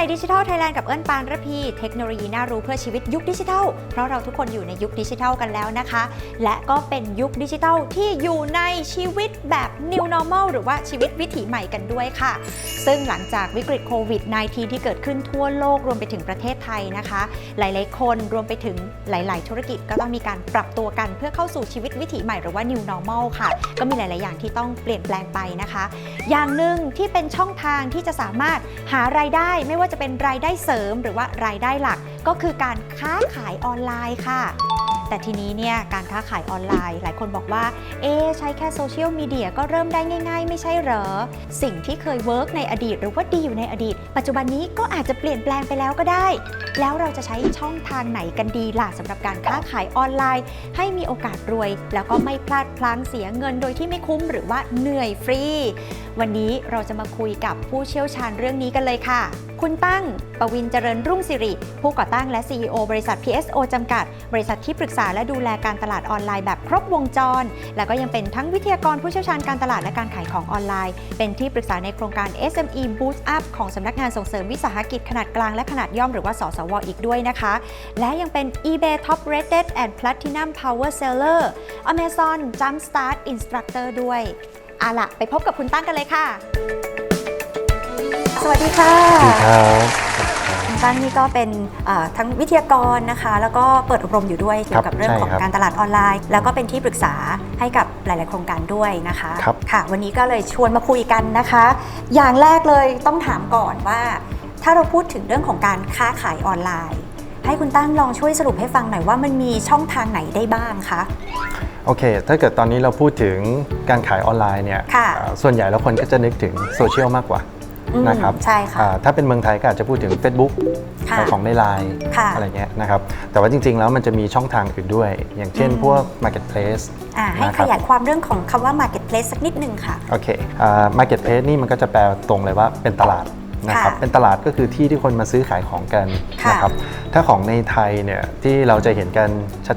ในดิจิทัลไทยแลนด์กับเอิญปานระพีเทคโนโลยีน่ารู้เพื่อชีวิตยุคดิจิทัล เพราะเราทุกคนอยู่ในยุคดิจิทัลกันแล้วนะคะ และก็เป็นยุคดิจิทัลที่อยู่ในชีวิตแบบ New Normal หรือว่าชีวิตวิถีใหม่กันด้วยค่ะ ซึ่งหลังจากวิกฤตโควิด -19 ที่เกิดขึ้นทั่วโลกรวมไปถึงประเทศไทยนะคะ หลายๆ คนรวมไปถึงหลาย ๆ ธุรกิจก็ต้องมีการปรับตัวกันเพื่อเข้าสู่ชีวิตวิถีใหม่หรือว่า New Normal ค่ะ ก็มีหลาย ๆ อย่างที่ต้องเปลี่ยนแปลงไปนะคะ อย่างหนึ่งที่เป็นช่องทางที่จะสามารถหารายได้ไม่ว่าจะเป็นรายได้เสริมหรือว่ารายได้หลัก ก็คือการค้าขายออนไลน์ค่ะ แต่ทีนี้เนี่ยการค้าขายออนไลน์ หลายคนบอกว่า เอ๊ใช้แค่โซเชียลมีเดียก็เริ่มได้ง่าย ๆ ไม่ใช่เหรอ สิ่งที่เคยเวิร์กในอดีต หรือว่าดีอยู่ในอดีต ปัจจุบันนี้ก็อาจจะเปลี่ยนแปลงไปแล้วก็ได้ แล้วเราจะใช้ช่องทางไหนกันดีล่ะสำหรับการค้าขายออนไลน์ ให้มีโอกาสรวย แล้วก็ไม่พลาดพลั้งเสียเงินโดยที่ไม่คุ้มหรือว่าเหนื่อยฟรี วันนี้เราจะมาคุยกับผู้เชี่ยวชาญเรื่องนี้กันเลยค่ะ คุณตั้ง ปวินเจริญรุ่งสิริ ผู้ก่อตั้งและ CEO บริษัท PSO จำกัด บริษัทที่ปรึกษาและดูแลการตลาดออนไลน์แบบครบวงจร และก็ยังเป็นทั้งวิทยากรผู้เชี่ยวชาญการตลาดและการขายของออนไลน์ เป็นที่ปรึกษาในโครงการ SME Boost Up ของสำนักงานส่งเสริมวิสาหกิจขนาดกลางและขนาดย่อมหรือว่าสสวอีกด้วยนะคะ และยังเป็น eBay Top Rated and Platinum Power Seller Amazon Jumpstart Instructor ด้วยเอาละไปพบกับคุณตั้งกันเลยค่ะ สวัสดีค่ะสวัสดีครับคุณตั้งนี่ก็เป็นเอ่อทั้งวิทยากรนะคะ แล้วก็เปิดอบรมอยู่ด้วยเกี่ยวกับเรื่องของใช่ครับการตลาดออนไลน์ แล้วก็เป็นที่ปรึกษาให้กับหลาย ๆ โครงการด้วยนะคะครับค่ะ วันนี้ก็เลยชวนมาคุยกันนะคะ อย่างแรกเลยต้องถามก่อนว่า ถ้าเราพูดถึงเรื่องของการค้าขายออนไลน์ ให้คุณตั้งลองช่วยสรุปให้ฟังหน่อยว่ามันมีช่องทางไหนได้บ้างคะโอเค ถ้าเกิดตอนนี้เราพูดถึงการขายออนไลน์เนี่ยค่ะอ่าส่วนใหญ่แล้วคนก็จะนึกถึงโซเชียลมากกว่าอืม นะครับใช่ค่ะอ่าถ้าเป็นเมืองไทยก็อาจจะพูดถึง Facebook ค่ะขายของในไลน์ค่ะอะไรเงี้ยนะครับแต่ว่าจริง ๆ แล้วมันจะมีช่องทางอื่นด้วย อย่างเช่นอืมพวก Marketplace อ่าให้นะคขรับยายความเรื่องของคำว่า marketplace สักนิดนึงค่ะโอเคอ่า Marketplace นี่มันก็จะแปลตรงเลยว่าเป็นตลาด นะครับค่ะเป็นตลาดก็คือที่ที่คนมาซื้อขายของกันค่ะนะครับถ้าของในไทยเนี่ยที่เราจะเห็นกัน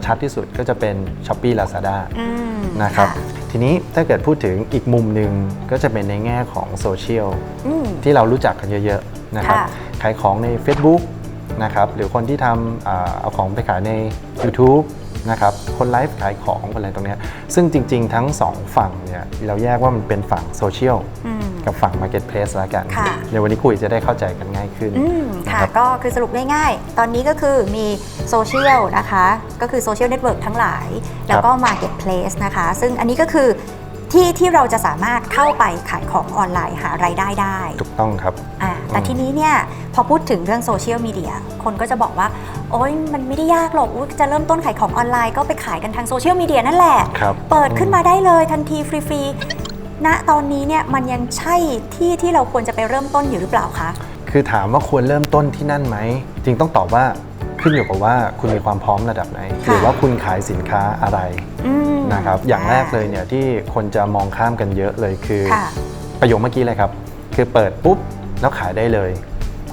ชัดๆที่สุดก็จะเป็น Shopee Lazada อืมนะครับค่ะทีนี้ถ้าเกิดพูดถึงอีกมุมหนึ่งก็จะเป็นในแง่ของโซเชียลอืมที่เรารู้จักกันเยอะๆนะครับค่ะขายของใน Facebook นะครับหรือคนที่ทำอ่าเอาของไปขายใน YouTube นะครับคนไลฟ์ขายของคนอะไรตรงเนี้ยซึ่งจริง ๆ ทั้งสองฝั่งเนี่ยเราแยกว่ามันเป็นฝั่งโซเชียลอืม กับฝั่ง Marketplace แล้วกันค่ะในวันนี้คุยจะได้เข้าใจกันง่ายขึ้น อืมค่ะ นะครับ ก็คือสรุปง่ายๆ ตอนนี้ก็คือมีโซเชียลนะคะ ก็คือโซเชียลเน็ตเวิร์กทั้งหลาย แล้วก็ Marketplace นะคะ ซึ่งอันนี้ก็คือที่ที่เราจะสามารถเข้าไปขายของออนไลน์หารายได้ได้ถูกต้องครับ อ่าแต่อืมทีนี้เนี่ย พอพูดถึงเรื่องโซเชียลมีเดีย คนก็จะบอกว่า โอ๊ยมันไม่ได้ยากหรอกอุ๊ยจะเริ่มต้นขายของออนไลน์ก็ไปขายกันทางโซเชียลมีเดียนั่นแหละ ครับเปิดขึ้นมาได้เลยทันทีฟรีๆ ณตอนนี้เนี่ยมันยังใช่ที่ที่เราควรจะไปเริ่มต้นอยู่หรือเปล่าคะ คือถามว่าควรเริ่มต้นที่นั่นไหม จริงต้องตอบว่าขึ้นอยู่กับว่าคุณมีความพร้อมระดับไหนค่ะหรือว่าคุณขายสินค้าอะไรอืมนะครับ อย่างแรกเลยเนี่ยที่คนจะมองข้ามกันเยอะเลยคือค่ะประโยคเมื่อกี้เลยครับ คือเปิดปุ๊บแล้วขายได้เลย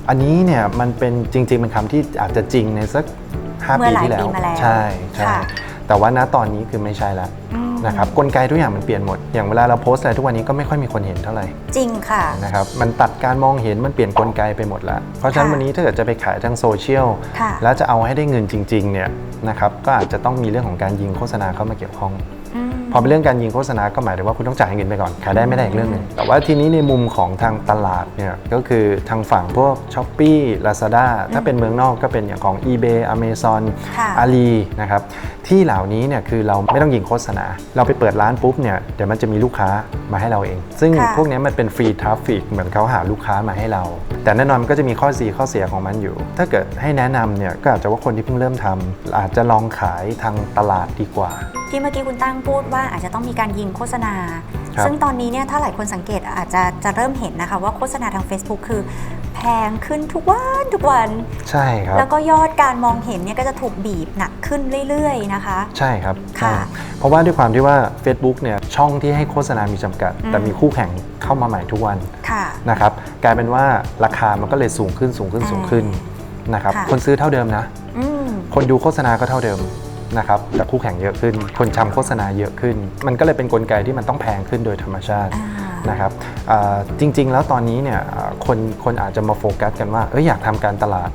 อันนี้เนี่ยมันเป็นจริงๆเป็นคำที่อาจจะจริงในสักเมื่5ปีอหลายที่แล้วปีมาแล้ว ใช่ใช่ค่ะแต่ว่าณตอนนี้คือไม่ใช่แล้วอืม นะครับกลไกทุกอย่างมันเปลี่ยนหมด อย่างเวลาเราโพสต์อะไรทุกวันนี้ก็ไม่ค่อยมีคนเห็นเท่าไหร่จริงค่ะนะครับมันตัดการมองเห็นมันเปลี่ยนกลไกไปหมดแล้ว เพราะฉะนั้นค่ะวันนี้ถ้าเกิดจะไปขายทางโซเชียลค่ะแล้วจะเอาให้ได้เงินจริงๆเนี่ยนะครับก็อาจจะต้องมีเรื่องของการยิงโฆษณาเข้ามาเกี่ยวข้องอืม พอเป็นเรื่องการยิงโฆษณาก็หมายถึงว่าคุณต้องจ่ายเงินไปก่อนขายได้ไม่ได้อีกเรื่องหนึ่งแต่ว่าทีนี้ในมุมของทางตลาดเนี่ยก็คือทางฝั่งพวก s h อ p e e Lazada ถ้าเป็นเมืองนอกก็เป็นอย่างของ eBay Amazon ค่ะ Ali นะครับที่เหล่านี้เนี่ยคือเราไม่ต้องยิงโฆษณา เราไปเปิดร้านปุ๊บเนี่ยเดี๋ยวมันจะมีลูกค้ามาให้เราเอง ซึ่งค่ะ พวกเนี้ยมันเป็นฟรีทราฟฟิกเหมือนเขาหาลูกค้ามาให้เรา แต่แน่นอนมันก็จะมีข้อดีข้อเสียของมันอยู่ ถ้าเกิดให้แนะนำเนี่ยก็อาจจะว่าคนที่เพิ่งเริ่มทำอาจจะลองขายทางตลาดดีกว่า ที่เมื่อกี้คุณตั้งพูดว่าอาจจะต้องมีการยิงโฆษณา ครับ ซึ่งตอนนี้เนี่ยถ้าหลายคนสังเกตอาจจะจะเริ่มเห็นนะคะว่าโฆษณาทาง Facebook คือแพงขึ้นทุกวันทุกวัน ใช่ครับ แล้วก็ยอดการมองเห็นเนี่ยก็จะถูกบีบหนักขึ้นเรื่อยๆนะคะ ใช่ครับค่ะใช่เพราะว่าด้วยความที่ว่า Facebook เนี่ยช่องที่ให้โฆษณามีจำกัด อืม แต่มีคู่แข่งเข้ามาใหม่ทุกวันค่ะ นะครับกลายเป็นว่าราคามันก็เลยสูงขึ้นสูงขึ้นอ่าสูงขึ้นนะครับค่ะ คนซื้อเท่าเดิมนะ อืม คนดูโฆษณาก็เท่าเดิม นะครับแต่คู่แข่งเยอะขึ้น คนทำโฆษณาเยอะขึ้น มันก็เลยเป็นกลไกที่มันต้องแพงขึ้นโดยธรรมชาติอ่านะครับอ่าจริงๆ แล้วตอนนี้เนี่ยอ่าคนคนอาจจะมาโฟกัสกันว่าเอยอยากทำการตลาด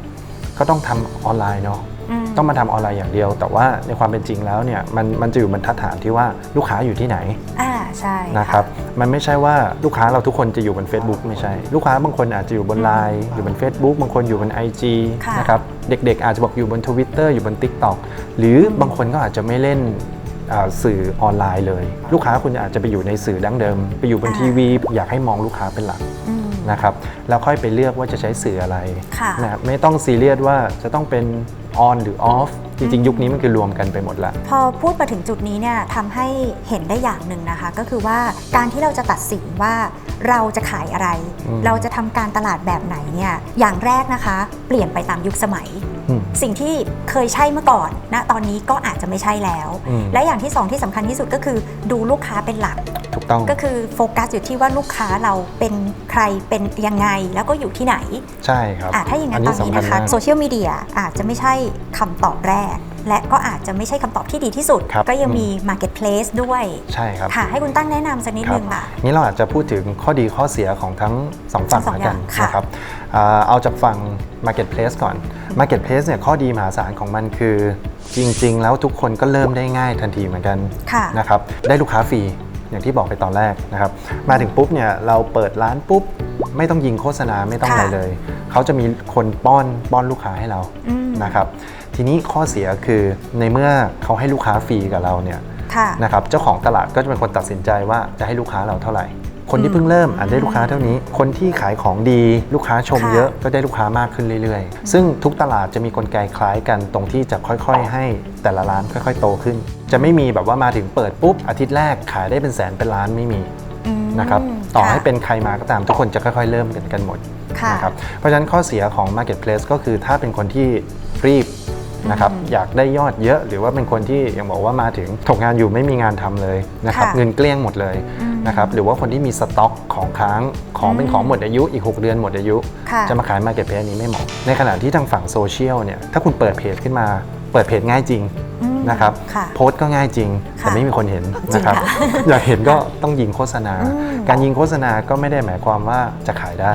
ก็ต้องทำออนไลน์เนาะอืม ต้องมาทำออนไลน์อย่างเดียว แต่ว่าในความเป็นจริงแล้วเนี่ยมันมันจะอยู่บรรทัดฐานที่ว่าลูกค้าอยู่ที่ไหนอ่าใช่นะครับมันไม่ใช่ว่าลูกค้าเราทุกคนจะอยู่บน Facebook ไม่ใช่ ลูกค้าบางคนอาจจะอยู่บน Line อยู่บน Facebook บางคนอยู่บน IG ะนะครับเด็กๆ อาจจะบอกอยู่บน Twitter อยู่บน TikTok หรืออบางคนก็อาจจะไม่เล่นอ่าสื่อออนไลน์เลย ลูกค้าคุณอาจจะไปอยู่ในสื่อดั้งเดิม ไปอยู่บนอ่าทีวี อยากให้มองลูกค้าเป็นหลักอืม นะครับแล้วค่อยไปเลือกว่าจะใช้สื่ออะไรค่ะ นะครับไม่ต้องซีเรียสว่าจะต้องเป็นออนหรือออฟจริงๆ ยุคนี้มันคือรวมกันไปหมดละ พอพูดมาถึงจุดนี้เนี่ยทำให้เห็นได้อย่างหนึ่งนะคะ ก็คือว่าการที่เราจะตัดสินว่าเราจะขายอะไร อืม เราจะทำการตลาดแบบไหนเนี่ยอย่างแรกนะคะ เปลี่ยนไปตามยุคสมัยอืม สิ่งที่เคยใช่เมื่อก่อนณตอนนี้ก็อาจจะไม่ใช่แล้วอืมและอย่างที่สองที่สำคัญที่สุดก็คือดูลูกค้าเป็นหลักถูกต้องก็คือโฟกัสอยู่ที่ว่าลูกค้าเราเป็นใครเป็นยังไงแล้วก็อยู่ที่ไหไหนใช่ครับอะถ้าอย่างนั้นตอนนี้สำญนะคะมากโซเชียลมีเดียอาจจะไม่ใช่คำตอบแรก และก็อาจจะไม่ใช่คำตอบที่ดีที่สุด ครับก็ยังอืมมี Marketplace ด้วยใช่ครับ ค่ะ ให้คุณตั้งแนะนำสักนิดครันึงค่ะ นี่เราอาจจะพูดถึงข้อดีข้อเสียของทั้งสองฝั่งสองแล้วกันอย่างค่ะ นะครับอ่าเอาจากฝั่ง Marketplace ก่อน Marketplace เนี่ยข้อดีมหาศาลของมันคือ จริง ๆ แล้วทุกคนก็เริ่มได้ง่ายทันทีเหมือนกันค่ะ นะครับได้ลูกค้าฟรีอย่างที่บอกไปตอนแรกนะครับมาถึงปุ๊บเนี่ยเราเปิดร้านปุ๊บ ไม่ต้องยิงโฆษณาไม่ต้องค่ะอะไรเลย เขาจะมีคนป้อนป้อนลูกค้าให้เราอืมนะครับ ทีนี้ข้อเสียคือในเมื่อเขาให้ลูกค้าฟรีกับเราเนี่ยค่ะนะครับเจ้าของตลาดก็จะเป็นคนตัดสินใจว่าจะให้ลูกค้าเราเท่าไหร่ คนที่เพิ่งเริ่มอาจได้ลูกค้าเท่านี้ คนที่ขายของดีลูกค้าชมค่ะเยอะก็ได้ลูกค้ามากขึ้นเรื่อยๆ ซึ่งทุกตลาดจะมีกลไกคล้ายกันตรงที่จะค่อยๆ ให้แต่ละร้านค่อย ๆ โตขึ้น จะไม่มีแบบว่ามาถึงเปิดปุ๊บอาทิตย์แรกขายได้เป็นแสนเป็นล้านไม่มีอืม นะครับต่อให้ค่ะเป็นใครมาก็ตามทุกคนจะค่อยๆ เริ่มกันกันหมดค่ะนะครับเพราะฉะนั้นข้อเสียของ Marketplace ก็คือถ้าเป็นคนที่รีบนะครับอืมอยากได้ยอดเยอะหรือว่าเป็นคนที่อย่างบอกว่ามาถึงถกงานอยู่ไม่มีงานทำเลยนะครับค่ะเงินเกลี้ยงหมดเลยอืมนะครับหรือว่าคนที่มีสต็อกของค้างของเป็นอืมของหมดอายุอีก 6 เดือนหมดอายุค่ะจะมาขาย Marketplace อันนี้ไม่เหมาะ ในขณะที่ทางฝั่งโซเชียลเนี่ยถ้าคุณเปิดเพจขึ้นมาเปิดเพจง่ายจริงอืม นะครับค่ะโพสต์ก็ง่ายจริง แต่ค่ะไม่มีคนเห็นจริงนะครับค่ะอยากเห็นก็ต้องยิงโฆษณาอืมการยิงโฆษณาก็ไม่ได้หมายความว่าจะขายได้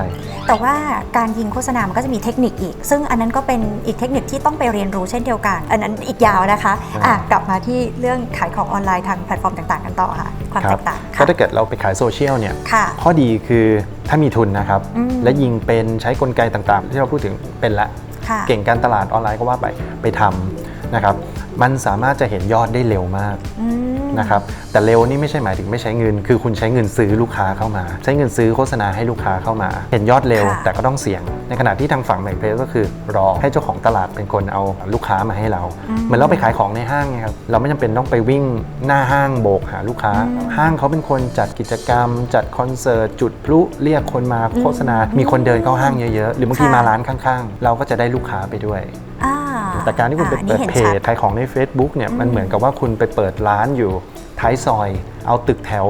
แต่ว่าการยิงโฆษณามันก็จะมีเทคนิคอีก ซึ่งอันนั้นก็เป็นอีกเทคนิคที่ต้องไปเรียนรู้เช่นเดียวกัน อันนั้นอีกยาวนะคะอ่าอะกลับมาที่เรื่องขายของออนไลน์ทางแพลตฟอร์มต่างๆ กันต่อค่ะความคแตรับกต่างก็ค่ะถ้าเกิดเราไปขายโซเชียลเนี่ยค่ะข้อดีคือถ้ามีทุนนะครับอืมและยิงเป็นใช้กลไกต่างๆ ที่เราพูดถึงเป็นละค่ะเก่งการตลาดออนไลน์ก็ว่าไปไปทำ นะครับมันสามารถจะเห็นยอดได้เร็วมากอืมนะครับแต่เร็วนี่ไม่ใช่หมายถึงไม่ใช้เงิน คือคุณใช้เงินซื้อลูกค้าเข้ามา ใช้เงินซื้อโฆษณาให้ลูกค้าเข้ามา เห็นยอดเร็วค่ะแต่ก็ต้องเสี่ยง ในขณะที่ทางฝั่งแมคเพลก็คือรอให้เจ้าของตลาดเป็นคนเอาลูกค้ามาให้เรา เหมือนเราไปขายของในห้างไงครับเราไม่จำเป็นต้องไปวิ่งหน้าห้างโบกหาลูกค้า ห้างเขาเป็นคนจัดกิจกรรม จัดคอนเสิร์ตจุดพลุเรียกคนมาโฆษณา มีคนเดินเข้าห้างเยอะๆหรือบางทีค่ะมาร้านข้างๆ เราก็จะได้ลูกค้าไปด้วยอ่า แต่การที่คุณไปอ่าอันเปินี้ดห็นเพชัจขายของใน Facebook เนี่ยมันเหมือนกับว่าคุณไปเปิดร้านอยู่ท้ายซอย เอาตึกแถว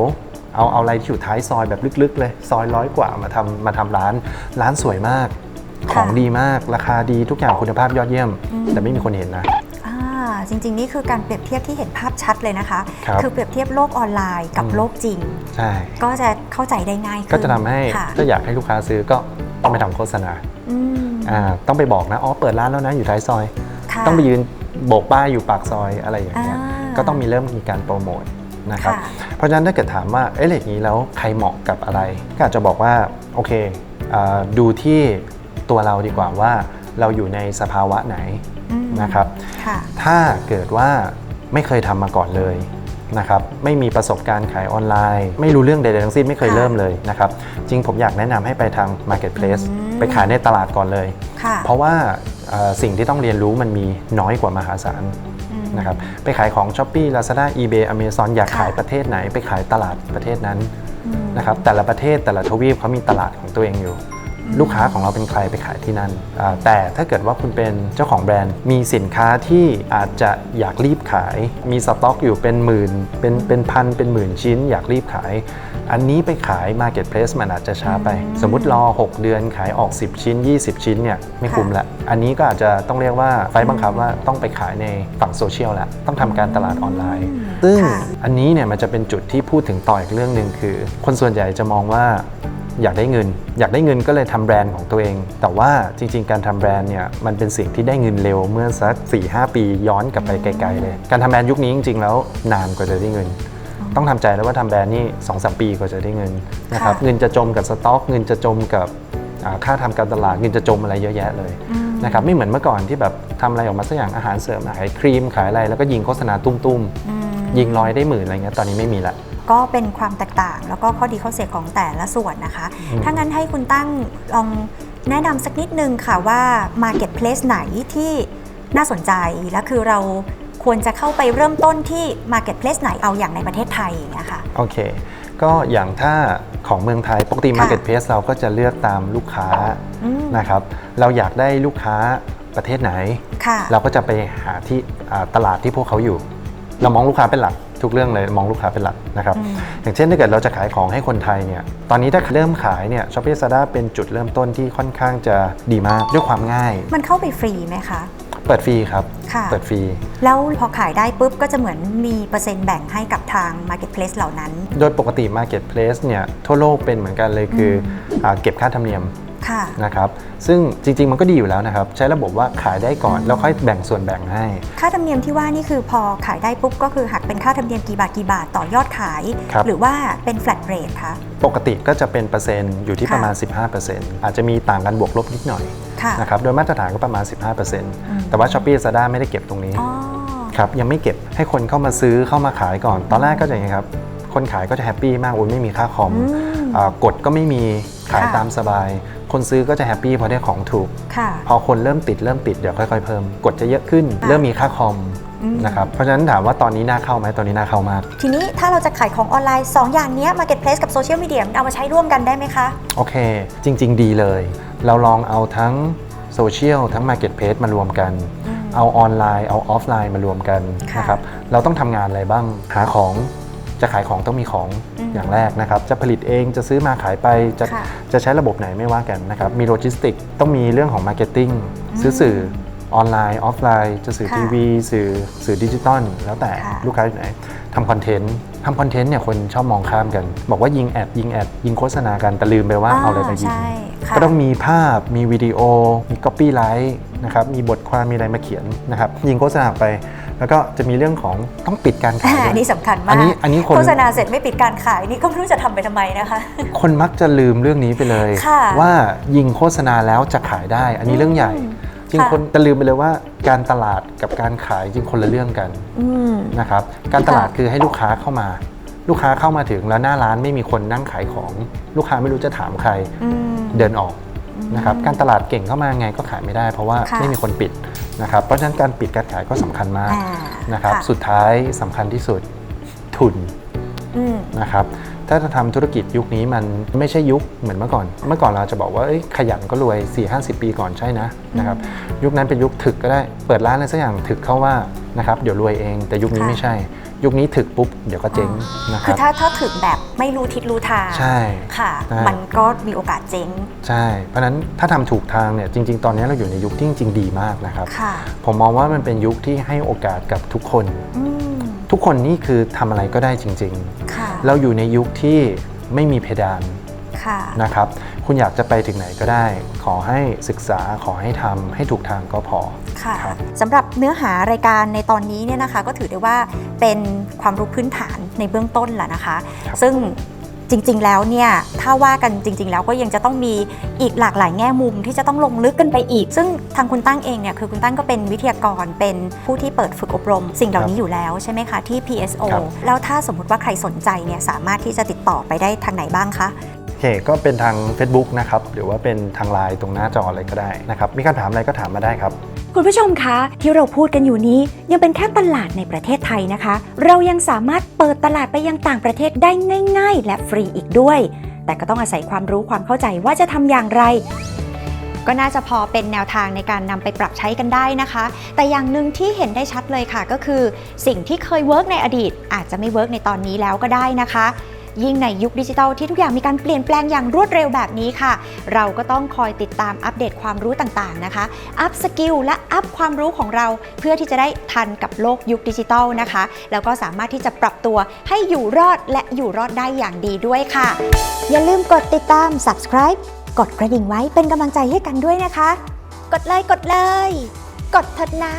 เอาเอาอะไรที่อยู่ท้ายซอยแบบลึกๆ เลย ซอยร้อยกว่ามาทำมาทำร้าน ร้านสวยมาก ของดีมากราคาดีทุกอย่างคุณภาพยอดเยี่ยม แต่ไม่มีคนเห็นนะอ่าจริง ๆ นี่คือการเปรียบเทียบที่เห็นภาพชัดเลยนะคะครับอเปรียบเทียบโลกออนไลน์กับอืมโลกจริงใช่ก็จะเข้าใจได้ง่ายขึ้นก็จะทำให้ค่ะถ้าอยากให้ลูกค้าซื้อก็ต้องไปทำโฆษณาอืมอ่าต้องไปบอกนะอ๋อเปิดร้านแล้วนะอยู่ท้ายซอย ค่ะต้องไปยืนโบกป้ายอยู่ปากซอยอะไรอย่างเงี้ยอ่าก็ต้องมีเริ่มมีการโปรโมทนะครับค่ะเพราะฉะนั้นถ้าเกิดถามว่าเอ๊ะอะไรอย่างนี้แล้วใครเหมาะกับอะไร ก็อาจจะบอกว่าโอเคอ่าดูที่ตัวเราดีกว่าว่าเราอยู่ในสภาวะไหนอืม นะครับ ค่ะ ถ้าเกิดว่าไม่เคยทำมาก่อนเลยนะครับไม่มีประสบการณ์ขายออนไลน์ ไม่รู้เรื่องใดๆทั้งสิ้นไม่เคยค่ะเริ่มเลยนะครับจริงผมอยากแนะนำให้ไปทาง Marketplace อืม ไปขายในตลาดก่อนเลย ค่ะ เพราะว่าเอ่อ สิ่งที่ต้องเรียนรู้มันมีน้อยกว่ามหาศาลอืมนะครับไปขายของ s h อ p e e Lazada eBay Amazon อยากค่ะขายประเทศไหน ไปขายตลาดประเทศนั้นอืมนะครับแต่ละประเทศแต่ละทวีปเขามีตลาดของตัวเองอยู่ ลูกค้าของเราเป็นใครไปขายที่นั่นอ่าแต่ถ้าเกิดว่าคุณเป็นเจ้าของแบรนด์มีสินค้าที่อาจจะอยากรีบขาย มีสต็อกอยู่เป็นหมื่นเป็นเป็นพันเป็นหมื่นชิ้น อยากรีบขาย อันนี้ไปขาย Marketplace มันอาจจะช้าไป สมมุติรอ 6 เดือนขายออก 10 ชิ้น 20 ชิ้นเนี่ยไม่คุ้มละ อันนี้ก็อาจจะต้องเรียกว่าไฟล์บังคับว่าต้องไปขายในฝั่งโซเชียลแล้วต้องทำการตลาดออนไลน์ ซึ่งค่ะอันนี้เนี่ยมันจะเป็นจุดที่พูดถึงต่ออีกเรื่องหนึ่งคือ คนส่วนใหญ่จะมองว่า อยากได้เงิน อยากได้เงินก็เลยทำแบรนด์ของตัวเอง แต่ว่าจริง ๆ การทำแบรนด์เนี่ยมันเป็นสิ่งที่ได้เงินเร็วเมื่อสัก4-5 ปีย้อนกลับไปไกลๆเลย การทำแบรนด์ยุคนี้จริง ๆ แล้วนานกว่าจะได้เงิน ต้องทำใจแล้วว่าทำแบรนด์นี่2อสปีกว่าจะได้เงินนะครับค่ะเงินจะจมกับสต็อกเงินจะจมกับอ่าค่าทำการตลาดเงินจะจมอะไรเยอะแยะเลยอืมนะครับไม่เหมือนเมื่อก่อนที่แบบทำอะไรออกมาสักอย่างอาหารเสริมขายครีมขายอะไรแล้วก็ยิงโฆษณาตุ้มอืมๆยิงร้อยได้หมื่นอะไรเงี้ยตอนนี้ไม่มีละ ก็เป็นความแตกต่าง แล้วก็ข้อดีข้อเสียของแต่ละส่วนนะคะอืมถ้างั้นให้คุณตั้งลองแนะนำสักนิดนึงค่ะว่า Marketplace ไหนที่น่าสนใจและคือเราควรจะเข้าไปเริ่มต้นที่ Marketplace ไหนเอาอย่างในประเทศไทยอย่างเงี้ยค่ะโอเค ก็อย่างถ้าของเมืองไทยปกติค่ะ Marketplace เราก็จะเลือกตามลูกค้าอืมนะครับ เราอยากได้ลูกค้าประเทศไหนค่ะเราก็จะไปหาที่อ่าตลาดที่พวกเขาอยู่ เรามองลูกค้าเป็นหลัก ทุกเรื่องเลยมองลูกค้าเป็นหลักนะครับอืมอย่างเช่นถ้าเกิดเราจะขายของให้คนไทยเนี่ยตอนนี้ถ้าเริ่มขายเนี่ยช้อปปี้ซาด้าเป็นจุดเริ่มต้นที่ค่อนข้างจะดีมากด้วยความง่าย มันเข้าไปฟรีไหมคะเปิดฟรีครับค่ะเปิดฟรี แล้วพอขายได้ปุ๊บก็จะเหมือนมีเปอร์เซ็นต์แบ่งให้กับทาง Marketplace เหล่านั้น โดยปกติ Marketplace เนี่ยทั่วโลกเป็นเหมือนกันเลยคืออาเก็บค่าธรรมเนียมค่ะ นะครับซึ่งจริง ๆ มันก็ดีอยู่แล้วนะครับ ใช้ระบบว่าขายได้ก่อน แล้วค่อยแบ่งส่วนแบ่งให้ ค่าธรรมเนียมที่ว่านี่คือพอขายได้ปุ๊บก็คือหักเป็นค่าธรรมเนียมกี่บาทกี่บาทต่อยอดขายครับหรือว่าเป็น flat rate คะปกติก็จะเป็นเปอร์เซ็นต์อยู่ที่ค่ะประมาณ 15%อาจจะมีต่างกันบวกลบนิดหน่อยค่ะนะครับโดยมาตรฐานก็ประมาณ 15%แต่ว่า s h อ p e e Lazada ไม่ได้เก็บตรงนี้อ๋อครับยังไม่เก็บให้คนเข้ามาซื้อเข้ามาขายก่อน ตอนแรกก็จะอย่างนี้ครับคนขายก็จะแฮปปี้มากโอ้ยไม่มีค่าคอมอืมอ่า กดก็ไม่มีขายค่ะตามสบาย คนซื้อก็จะแฮปปี้เพราะได้ของถูกค่ะพอคนเริ่มติดเริ่มติดเดี๋ยวค่อยๆเพิ่มกดจะเยอะขึ้นค่ะเริ่มมีค่าคอมอืมนะครับเพราะฉะนั้นถามว่าตอนนี้น่าเข้าไหมตอนนี้น่าเข้ามาก ทีนี้ถ้าเราจะขายของออนไลน์ 2 อย่างเนี้ย Marketplace กับ Social Media มันเอามาใช้ร่วมกันได้ไหมคะ โอเค จริง ๆ ดีเลย เราลองเอาทั้งโซเชียลทั้ง Marketplace มารวมกันอืมเอาออนไลน์เอาออฟไลน์มารวมกันค่ะนะครับเราต้องทำงานอะไรบ้างหาของ จะขายของต้องมีของอืมอย่างแรกนะครับ จะผลิตเองจะซื้อมาขายไปจะค่ะจะใช้ระบบไหนไม่ว่ากันนะครับ มีโลจิสติกต้องมีเรื่องของมาร์เก็ตติ้งซื้อสื่อออนไลน์ออฟไลน์จะสื่อค่ะทีวีสื่อสื่อดิจิตอลแล้วแต่ค่ะลูกค้าอยู่ไหนทำคอนเทนต์ทำคอนเทนต์เนี่ยคนชอบมองข้ามกัน บอกว่ายิงแอดยิงแอดยิงโฆษณากันแต่ลืมไปว่าเอาอะไรไปยิงใช่ค่ะก็ต้องมีภาพมีวิดีโอ มี copyright นะครับมีบทความมีอะไรมาเขียนนะครับยิงโฆษณาออกไป แล้วก็จะมีเรื่องของต้องปิดการขายอ่าด้วยอันนี้สำคัญมากอันนี้อันนี้คนโฆษณาเสร็จไม่ปิดการขายนี่ก็ไม่รู้จะทำไปทำไมนะคะ คนมักจะลืมเรื่องนี้ไปเลยค่ะว่ายิงโฆษณาแล้วจะขายได้ อันนี้เรื่องใหญ่อืมจริงค่ะคนจะลืมไปเลยว่าการตลาดกับการขายจริงคนละเรื่องกันอืมนะครับการตลาดค่ะคือให้ลูกค้าเข้ามา ลูกค้าเข้ามาถึงแล้วหน้าร้านไม่มีคนนั่งขายของ ลูกค้าไม่รู้จะถามใครอืมเดินออก นะครับการตลาดเก่งเข้ามาไงก็ขายไม่ได้ เพราะว่าค่ะไม่มีคนปิดนะครับเพราะฉะนั้นการปิดการขายก็สำคัญมากอ่านะครับค่ะสุดท้ายสำคัญที่สุดทุนอืมนะครับ ถ้าจะทำธุรกิจยุคนี้มันไม่ใช่ยุคเหมือนเมื่อก่อน เมื่อก่อนเราจะบอกว่าเอ้ยขยันก็รวย 4-50 ปีก่อนใช่นะนะครับยุคนั้นเป็นยุคถึกก็ได้เปิดร้านอะไรสักอย่างถึกเข้าว่านะครับเดี๋ยวรวยเอง แต่ยุคนี้ค่ะไม่ใช่ ยุคนี้ถึกปุ๊บเดี๋ยวก็เจ๊งนะคคืรัอบถ้าถ้าถึงแบบไม่รู้ทิศรู้ทางใช่ค่ะใช่มันก็มีโอกาสเจ๊งใช่ เพราะฉะนั้นถ้าทำถูกทางเนี่ยจริง ๆ ตอนนี้เราอยู่ในยุคที่จริง ๆ ดีมากนะครับค่ะผมมองว่ามันเป็นยุคที่ให้โอกาสกับทุกคนอืม ทุกคนนี่คือทำอะไรก็ได้จริง ค่ะ ๆ เราอยู่ในยุคที่ไม่มีเพดาน ค่ะ นะครับ คุณอยากจะไปถึงไหนก็ได้ ขอให้ศึกษา ขอให้ทำให้ถูกทางก็พอ ค่ะครับ สำหรับเนื้อหารายการในตอนนี้เนี่ยนะคะ ก็ถือได้ว่าเป็นความรู้พื้นฐานในเบื้องต้นแหละนะคะครับซึ่ง จริง ๆ แล้วเนี่ยถ้าว่ากันจริง ๆ แล้วก็ยังจะต้องมีอีกหลากหลายแง่มุมที่จะต้องลงลึกกันไปอีก ซึ่งทางคุณตั้งเองเนี่ยคือคุณตั้งก็เป็นวิทยากรเป็นผู้ที่เปิดฝึกอบรม สิ่งเหล่านี้อยู่แล้วใช่ไหมคะที่ PSO แล้วถ้าสมมุติว่าใครสนใจเนี่ยสามารถที่จะติดต่อไปได้ทางไหนบ้างคะโอเคก็เป็นทาง Facebook นะครับ หรือว่าเป็นทางไลน์ตรงหน้าจออะไรก็ได้นะครับ มีคำถามอะไรก็ถามมาได้ครับ คุณผู้ชมคะที่เราพูดกันอยู่นี้ยังเป็นแค่ตลาดในประเทศไทยนะคะ เรายังสามารถเปิดตลาดไปยังต่างประเทศได้ง่าย ๆ และฟรีอีกด้วย แต่ก็ต้องอาศัยความรู้ความเข้าใจว่าจะทำอย่างไร ก็น่าจะพอเป็นแนวทางในการนำไปปรับใช้กันได้นะคะ แต่อย่างหนึ่งที่เห็นได้ชัดเลยค่ะ ก็คือ สิ่งที่เคยเวิร์กในอดีต อาจจะไม่เวิร์กในตอนนี้แล้วก็ได้นะคะ ยิ่งในยุคดิจิทัลที่ทุกอย่างมีการเปลี่ยนแปลงอย่างรวดเร็วแบบนี้ค่ะ เราก็ต้องคอยติดตามอัปเดตความรู้ต่างๆนะคะ อัพสกิลและอัพความรู้ของเราเพื่อที่จะได้ทันกับโลกยุคดิจิทัลนะคะ แล้วก็สามารถที่จะปรับตัวให้อยู่รอดและอยู่รอดได้อย่างดีด้วยค่ะ อย่าลืมกดติดตาม subscribe กดกระดิ่งไว้เป็นกำลังใจให้กันด้วยนะคะ กดเลยกดเลย กดเถิดนะ